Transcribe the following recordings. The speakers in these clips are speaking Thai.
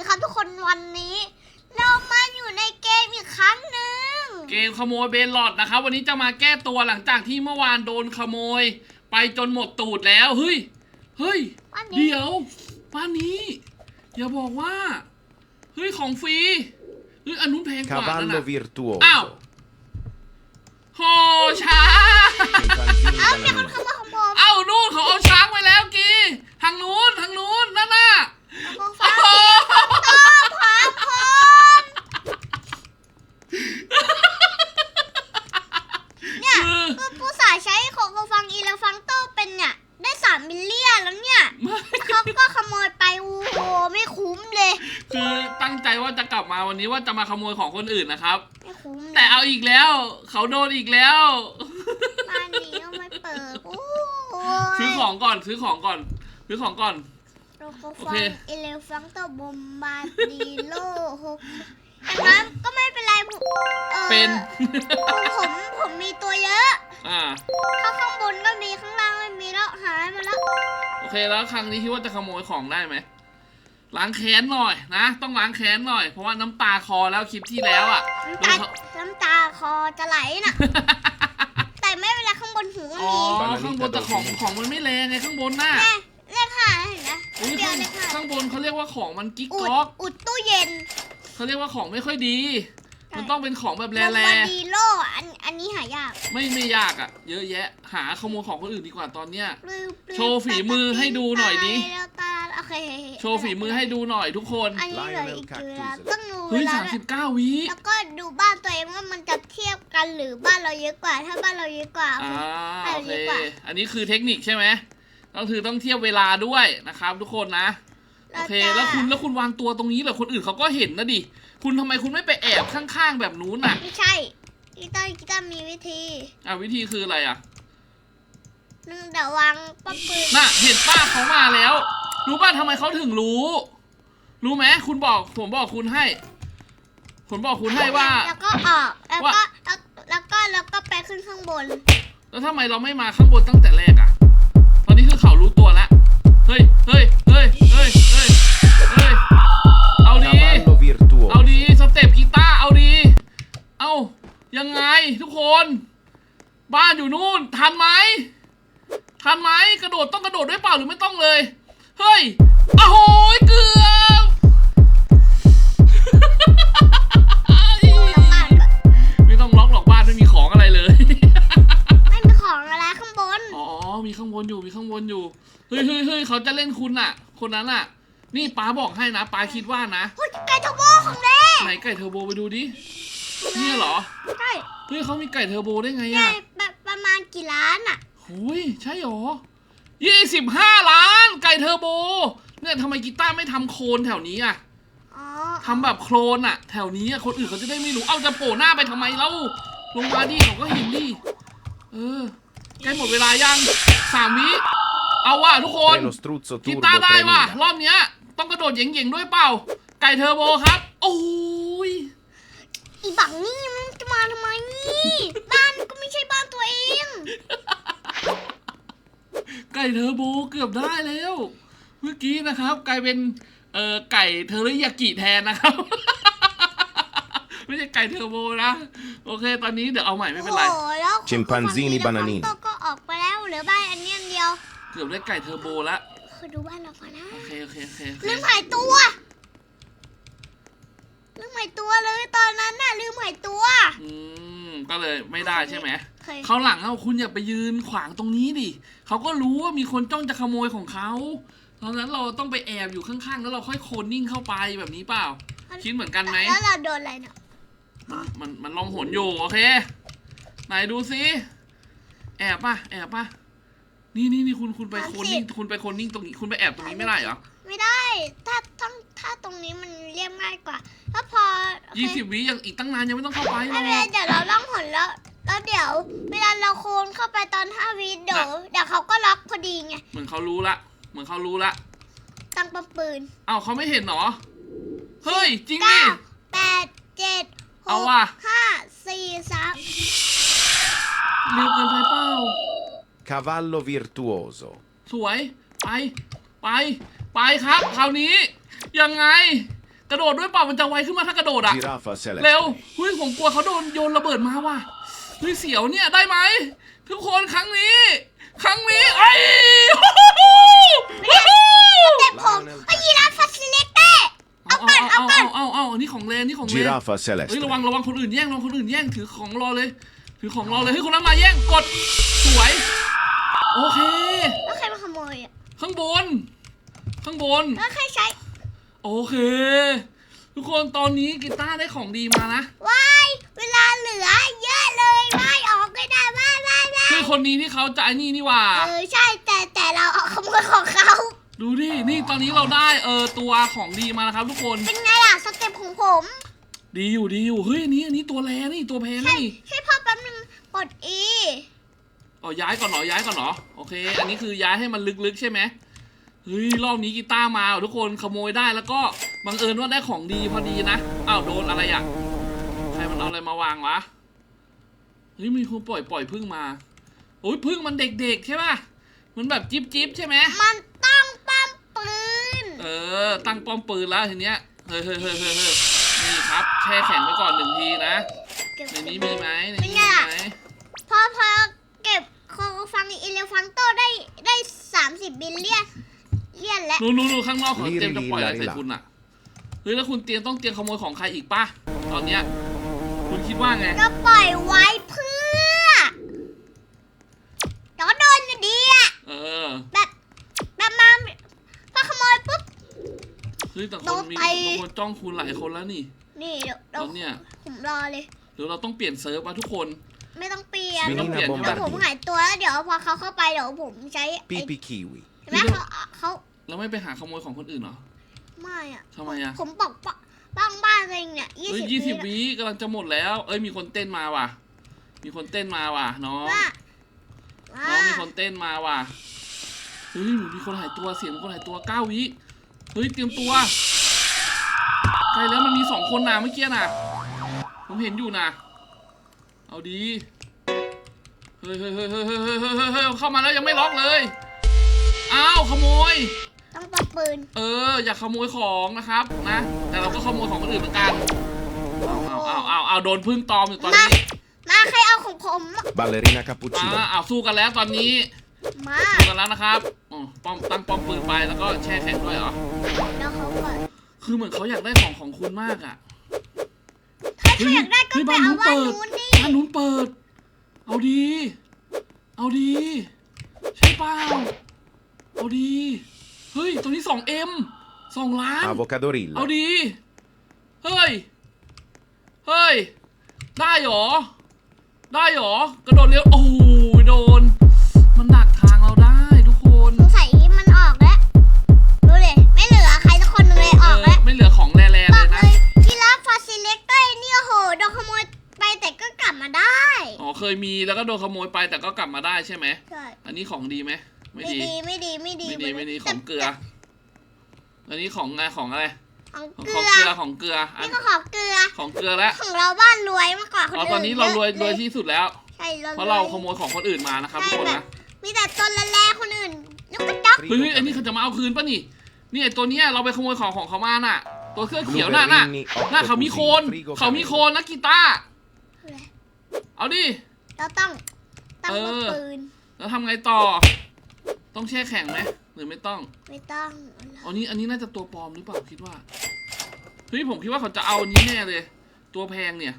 ดีครับทุกคนวันนี้ เรามาอยู่ในเกมอีกครั้งหนึ่งเกมขโมยเบนหลอดนะครับ วันนี้จะมาแก้ตัวหลังจากที่เมื่อวานโดนขโมย ไปจนหมดตูดแล้วเฮ้ยเฮ้ยวันนี้เดี๋ยวบ้านนี้ อย่าบอกว่าเฮ้ยของฟรีเฮ้ยอันนู้นแพงกว่านั่น Cavallo น่ะ virtuoso. อ้าว โห มาวันนี้ว่าจะมาขโมยของคนอื่นนะครับ ไม่คุ้มเลยแต่เอาอีกแล้ว เขาโดนอีกแล้ว บ้านนี้ก็ไม่เปิดโอ้ยซื้อของก่อนซื้อของก่อนซื้อของก่อนเราก็โอฟังเคเอเลฟังโตบอมบาดีโลหกอย่างนั้นก็ไม่เป็นไรผมออเป็นผมผมผมมีตัวเยอะ อ่า ข้างข้างบนก็มีข้างล่างไม่มีแล้วหายมาแล้ว โอเคแล้วครั้งนี้คิดว่าจะขโมยของได้ไหม ล้างแค้นหน่อยนะ ต้องล้างแค้นหน่อยเพราะว่าน้ำตาคอแล้วคลิปที่แล้วอะน้ำโดตานเขาน้ำตาคอจะไหลน่ะ แต่ไม่เป็นไรข้างบนหูก็อ๋อมีข้างบนแต่ของของมันไม่แรงไงข้างบนน่ะแม่เลขห้าเห็นไหมอุ๊ยเดียวข้างเลขห้าข้างบนเขาเรียกว่าของมันกิ๊กอุดก๊อกอุดตู้เย็นเขาเรียกว่าของไม่ค่อยดีใช่มันต้องเป็นของแบบบแรอมบาดีโลอันอันนี้หายากๆไม่ไม่ยากอะ เยอะแยะ หาขโมยของคนอื่นดีกว่าตอนเนี้ย ปลื้มปลื้มโชว์ฝีมือให้ดูหน่อยดิ ตาแล้วตาโอ เคโชว์ฝีมือให้ดูหน่อยทุกคนอันนี้เหลืออีกกี่เวลาต้องดูเวเฮ้ยลาสามสิบเก้าวิ แล้วก็ดูบ้านตัวเองว่ามันจะเทียบกันหรือบ้านเราเยอะกว่า ถ้าบ้านเราเยอะกว่า อ่าไปโอเคดีกว่า อันนี้คือเทคนิคใช่ไหมก็คือต้องเทียบเวลาด้วยนะครับทุกคนนะ โอเคราจะแล้วคุณแล้วคุณวางตัวตรงนี้เหรอคนอื่นเขาก็เห็นนะดิ คุณทำไมคุณไม่ไปแอบข้างๆแบบนู้นน่ะ ไม่ใช่กีตาร์กีตาร์มีวิธีอะวิธีคืออะไรอะ หนึ่งเดี๋ยววางป้อมปืนน่ะเห็นป้าเขามาแล้ว รู้ป่ะทำไมเขาถึงรู้ รู้ไหมคุณบอกผมบอกคุณให้ ผมบอกคุณให้ว่า แล้วก็ออกแล้วก็แล้วแล้วก็แล้วก็ไปขึ้นข้างบน แล้วทำไมเราไม่มาข้างบนตั้งแต่แรกอะ ตอนนี้คือเขารู้ตัวแล้วเฮ้ยเฮ้ยเฮ้ยเฮ้ยเฮ้ยเฮ้ยเอาดี Cavallo virtuoso. เอาดีสเต็ปกีตาร์เอาดีเอายังไงทุกคน บ้านอยู่นู่นทันไหมทันไหมกระโดดต้องกระโดดด้วยเปล่าหรือไม่ต้องเลย เฮ้ยอ้าวโหยเกือบแล้วบ้านก็ไม่ต้องล็อกหรอกบ้านไม่มีของอะไรเลย ไม่มีของอะไรข้างบน อ๋อ มีข้างบนอยู่ มีข้างบนอยู่ เฮ้ยเฮ้ยเฮ้ยเขาจะเล่นคุณน่ะ คนนั้นน่ะ นี่ป้าบอกให้นะป้าคิดว่านะเฮ้ยไก่ทอโบของเล่ไหนไก่เทอร์โบไปดูดิเนี่ยเหรอ ใช่ เฮ้ยเขามีไก่เทอร์โบได้ไงใช่อะแบบประมาณกี่ล้านอะ หุยใช่เหรอ ยี่สิบห้าล้าน ไก่เทอร์โบ เนี่ยทำไมกีตาร์ไม่ทำโคลนแถวนี้อะอ๋อทำแบบโคลนอะแถวนี้อะคนอื่นเขาจะได้ไม่รู้ เอาจะโผล่หน้าไปทำไมเล่าลงมาดิเขาก็เห็นดิเออใกล้หมดเวลายังสามวิเอาว่ะทุกคน Treno struzzo กี turbo ตาร์ได้ว่ะ 3000. รอบเนี้ย ต้องกระโดดเหย่งๆด้วยเปล่า ไก่เทอร์โบครับ โอ้ย อีบังนี่มันจะมาทำไมนี่บ้านก็ไม่ใช่บ้านตัวเองไก่เทอร์โบเกือบได้แล้ว เมื่อกี้นะครับ กลายเป็นเอ่อไก่เทอริยากิแทนนะครับ ไม่ใช่ไก่เทอร์โบนะ โอเค ตอนนี้เดี๋ยวเอาใหม่ไม่เป็นไร โอ้โหแล้ว Chimpanzini ของ bananini ฝั่งก็ออกไปแล้วเหลือบ้านอันนี้อันเดียวเกือบได้ไก่เทอร์โบแล้วคือดูบ้านเราก่อนนะโอเคโอเคโอเคโอเคลืมหายตัวลืมหายตัวเลยตอนนั้นน่ะลืมหายตัว อืมก็เลยไม่ได้ใช่ไหมเค ยเขาวหลังเอาคุณอย่าไปยืนขวางตรงนี้ดิเขาก็รู้ว่ามีคนจ้องจะขโมยของเขาตอนนั้นเราต้องไปแอบอยู่ข้างๆ แล้วเราค่อยโคนนิ่งเข้าไปแบบนี้เปล่า คิดเหมือนกันไหมแล้วเราโดนอะไรเนี่ยมันมันมันลองหนอยู่โอเคไหนดูซิแอบป่ะแอบป่ะนี่นี่นี่คุณคุณไปโคนนิ่งคุณไปโคนนิ่งตรงนี้คุณไปแอบตรงนี้ไม่ได้เหรอไม่ได้ ถ้าต้องถ้าตรงนี้มันเรียบง่ายกว่าถ้าพอโอเคยี่สิบวิยังอีกตั้งนานยังไม่ต้องเข้าไปหรไม่อกเป็นไรเดี๋ยวเราล่องหนแล้ว แล้วเดี๋ยว เวลาเราโคนเข้าไปตอนห้าวิเดี๋ยวเดี๋ยวเขาก็ล็อกพอดีไงเหมือนเขารู้ละ เหมือนเขารู้ละ ตั้งปั๊มปืนเอ้าเขาไม่เห็นเหรอ เฮ้ย จริงดิ เก้าแปดเจ็ดหเอากว่ะ ห้าสี่สาม เร็วเกินไปเปล่า Cavallo virtuoso. สวย ไป ไป ไปครับ คราวนี้ ยังไง กระโดดด้วยเปล่ามันจะไวขึ้นมาถ้ากระโดดอะ Giraffa เร็ว celeste. เฮ้ยผมกลัวเขาโดนโยนระเบิดมาว่ะ เฮ้ยเสียวเนี่ยได้ไหมทุกคนครั้งนี้ ครั้งนี้ไอ้ยเต็มผมไอ้ยีราฟฟาซิเลเต้เอาเอาเอาเอาเอาเอาอันนี้ของเลนนี่ของเลน Giraffa เฮ้ย celeste. ระวังระวังคนอื่นแย่งระวังคนอื่นแย่งถือของรอเลย ถือของรอเลยเฮ้ยคนนั้นมาแย่งกดสวย โอเค แล้วใครมาขโมยอะข้างบน ข้างบน แล้วใครใช้โอเค ทุกคนตอนนี้กีตาร์ได้ของดีมานะว้ายเวลาเหลือเยอะเลยว่ายออกไม่ได้ว่ายว่ายว่ายคือคนนี้ที่เขาจะไอ้นี่นี่หว่าเออใช่แต่แต่เราเอาขโมยของเขาดูดินี่ตอนนี้เราได้เออตัวของดีมานะครับ ทุกคนเป็นไงล่ะสเต็ปของผม ดีอยู่ดีอยู่เฮ้ยอันนี้อันนี้ตัวแรงนี่ตัวแพงใช่นี่ใช่พ่อแป๊บนึงกดอีเอาย้ายก่อนเหรอย้ายก่อนเหรอโอเค อันนี้คือย้ายให้มันลึกๆใช่ไหม เฮ้ยรอบนี้กีตาร์มาว่ะทุกคนขโมยได้แล้วก็บังเอิญว่าได้ของดีพอดีนะอ้าวโดนอะไรอะใครมันเอาอะไรมาวางวะเฮ้ยมีคนปล่อยปล่อยพึ่งมาโอ้ยพึ่งมันเด็กๆใช่ป่ะมันแบบจิ๊บจิ๊บๆใช่ไหมมันต้องปั๊มปืนเออ ตั้งป้อมปืนแล้วทีเนี้ยเฮ้ยเฮ้ยเฮ้ยเฮ้ยเฮ้ยนี่ครับแช่แข็งไปก่อนหนึ่งทีนะเก็บในนี้มีไหมในเป็นนี้ไงมีล่ะไหมพอพอเก็บคอฟังอิเลฟังโตได้ได้สามสิบบิลเลียน เลียนแล้วหนูหนูหนูข้างนอกเขาลีเตรียมจะปล่อยอะไรลีใส่ลาคุณอะเฮ้ยแล้วคุณเตรียมต้องเตรียมขโมยของใครอีกป่ะตอนเนี้ยคุณคิดว่าไงก็ปล่อยไว้เพื่อเดี๋ยวก็โดนอยู่ดีอะเออแบบแบบมาพอขโมยปุ๊บเฮ้ยแต่คโดนนมีไปบางคนจ้องคุณหลายคนแล้วนี่ นี่เดี๋ยวตเดี๋ยวอนเนี้ยผมรอเลยเดี๋ยวเราต้องเปลี่ยนเซิร์ฟมาทุกคนไม่ต้องเปลี่ยนไม่ต้องเปลี่ยนเดี๋ยวผมหายตัวแล้วเดี๋ยวพอเขาเข้าไปเดี๋ยวผมใช้ไอ้ Pipi kiwi. เห็นไหมเขาเขา แล้วไม่ไปหาขโมยของคนอื่นเหรอ ไม่อะทำไมอะ ผมบอกป้องบ้างบ้านเองเนี่ยยี่สิบยี่วิกำลังจะหมดแล้ว เอ้ยมีคนเต้นมาว่ะ มีคนเต้นมาว่ะน้องว่าน้องมีคนเต้นมาว่ะเฮ้ยมีคนหายตัวเสียงมีคนหายตัวเก้าวิเฮ้ยเตรียมตัวใครแล้วมันมีสองคนนะเมื่อกี้นะผมเห็นอยู่นะเอาดีเฮ้ยเฮ้ยเฮ้ยเฮ้ยเฮ้ยเฮ้ยเข้ามาแล้วยังไม่ล็อกเลยอ้าวขโมย ปับปืน เออ อย่าขโมยของนะครับนะ แต่เราก็ขโมยของคนอื่นเหมือนกันเอาเอาเอาเอาเอาโดนพึ่งตอมอยู่ตอนนี้มาใครเอาของผม Ballerina อ่า cappuccino. เอาสู้กันแล้วตอนนี้มาสู้กันแล้วนะครับอ๋อป้อมตั้งป้อมปืนไปแล้วก็แช่แข็งด้วยเหรอ แล้วเขาก่อนคือเหมือนเขาอยากได้ของของคุณมากอะถ้าอยากได้ก็เฮ้ยไปบ้านเอานู้นบ้านเปิดนู้นดิบ้านนู้นเปิด เอาดี เอาดี ใช่เปล่าเอาดี เฮ้ย ตัวนี้สองเอ็มสองล้าน Avocadorilla. เอาดี เฮ้ย เฮ้ย ได้หรอ ได้หรอ กระโดดเร็ว โอ้ยโดน มันหนักทางเราได้ทุกคนสงสัยมันออกแล้วดูเลยไม่เหลือใครสักคนหนึงเลยออกแล้ว เไม่เหลือของแร่ๆบเลอกยเลนะ ยกีฬาฟาซิเลเตอร์นี่โอ้โหโดนขโมยไปแต่ก็กลับมาได้ อ๋อ เคยมีแล้วก็โดนขโมยไปแต่ก็กลับมาได้ใช่ไหม ใช่ อันนี้ของดีไหม ไม่ไม่ดีดี ไม่ดีไม่ดีไม่ดีไม่ดีขแต่องเกลือ อันนี้ของไงของอะไร ของของเกของลืเกลืออของเกลือ อันนี่ก็ของเกลือ ของเกลือแล้วของเราบ้านรวยมากกว่าคนอ๋ออื่นตอนนี้เรารวยยอะรวยที่สุดแล้วใช่เราเพราะเราขโมยของคนอื่นมานะครับทุกคนนะ มีแต่ตนละแลคนอื่นนกกระจอกเฮ้ยเฮ้ยอันนี้เขาจะมาเอาคืนป่ะนี่นี่ไอตัวเนี้ยเราไปขโมยของของเขามาน่ะ ตัวเสื้อเขียวน่ะน่ะน่ะเขามีโคนเขามีโคนนะกีตาร์เอาดิเราต้องตั้งเออปืนแล้วทำไงต่อ ต้องแช่แข็งไหมหรือไม่ต้องไม่ต้องอันนี้อันนี้น่าจะตัวปลอมหรือเปล่าคิดว่าเฮ้ยผมคิดว่าเขาจะเอาอันนี้แน่เลย ตัวแพงเนี่ย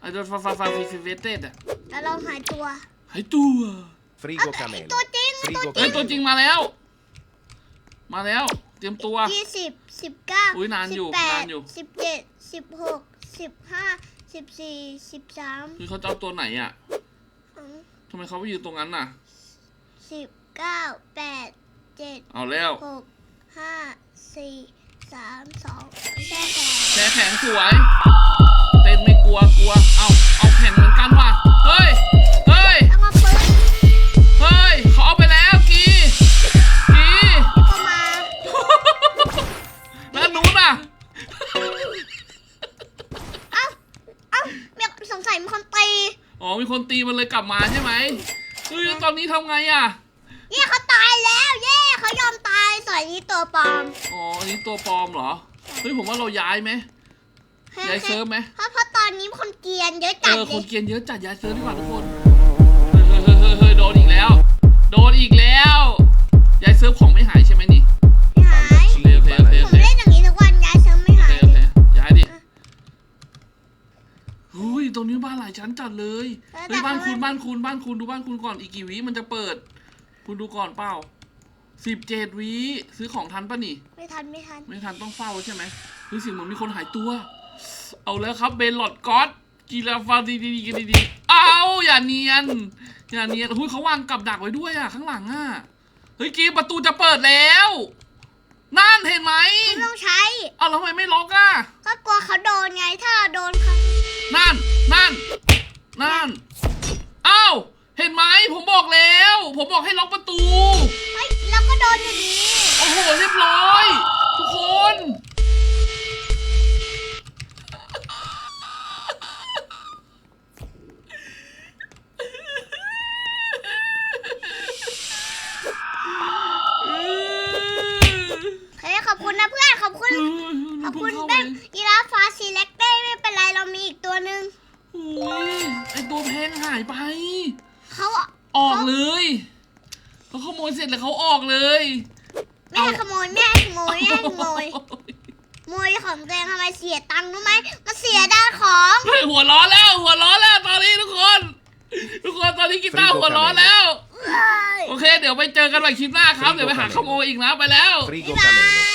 ไอ้ตัวฟาฟาฟาฟิฟิเวเต็ดอะแล้วเราหายตัวหายตัว Frigo ไอ้ camelo. ตัวจริง Frigo เอ้ยตัว camelo. จริงมาแล้ว มาแล้ว เตรียมตัวยี่สิบสิบเก้าอุ๊ยนานอยู่สิบแปดนานอยู่สิบเจ็ดสิบหกสิบห้าสิบสี่สิบสามคือเขาจะเอาตัวไหนอะทำไมเขาไปยืนตรงนั้นน่ะสิบ เก้าแปดเจ็ดเอาแล้วหกห้าสี่สามสองแช่แข็งแช่แข็งสวย เต้นไม่กลัวกลัว เอาเอาแข่งเหมือนกันว่ะ เฮ้ย เฮ้ยแล้วมาปืนเฮ้ยเขาเอาไปแล้วกีกีก็มาแล้วนู้นอะ เอ้าเอ้ามีสงสัยมีคนตี อ๋อมีคนตีมันเลยกลับมาใช่ไหมเฮ้ยแล้วตอนนี้ทำไงอะ นนี้ตัวปลอมอ๋ออันนี้ตัวปลอมเหรอเฮ้ยผมว่าเราย้ายไหมย้ายเซิร์ฟไหมเพราะเพราะตอนนี้คนเกรียนเยอะเอจัดอเลคนยเกรียนเยอะจัดย้ายเซิร์ฟดีกว่าทุกคนเฮ้ยเฮ้ยเฮ้ยเฮ้ยเฮ้ยโดนอีกแล้ว โดนอีกแล้วย้ายเซิร์ฟของไม่หายใช่ไหมนี่ไม่หาย Baldacchini Ok, ok, ok, banali. ผมเล่นอย่างนี้ทุกวันย้ายเซิร์ฟไม่โอหาเคยโอเลเคยย้ายดิหุ้ยตรงนี้บ้านหลายชั้นจัดเลยเออเฮ้ยแต่บ้านเขาคุณบ้านคุณบ้านคุณดูบ้านคุณก่อนอีกกี่วิมันจะเปิด คุณดูก่อนเปล่า สิบเจ็ดวิซื้อของทันปะนี่ ไม่ทันไม่ทัน ไม่ทันต้องเฝ้าใช่ไหมเฮ้ยเสียงเหมือนมีคนหายตัว เอาแล้วครับเบนหลอดก๊อตกีฬาฟาดีดีดีดีๆเอาอย่าเนียน อย่าเนียนหุ้ยเขาวางกับดักไว้ด้วยอะข้างหลังอะเฮ้ยกีประตูจะเปิดแล้วนั่นเห็นไหมไม่ต้องใช้ เอาแล้วทำไมไม่ล็อกอะก็กลัวเขาโดนไงถ้าเราโดนเขานั่น นั่น นั่นอ้าว เห็นไหมผมบอกแล้ว ผมบอกให้ล็อกประตู เฮ้ยเราก็โดนอยู่ดี โอ้โห เรียบร้อย ทุกคน เขาขโมยเสร็จแล้วเขาออกเลยไม่ให้ขโมยไม่ให้ขโมยไม่ให้ขโมยขโมยของตัวเองทำไมเสียตังค์รู้ไหมมาเสียด้านของเฮ้ยหัวร้อนแล้ว หัวร้อนแล้วตอนนี้ทุกคน ทุกคนตอนนี้กีตาร์หัวร้อนแล้วเฮ้ยโอเค เดี๋ยวไปเจอกันใหม่คลิปหน้าครับ เดี๋ยวไปหาขโมยอีกนะไปแล้ว Frigo camelo.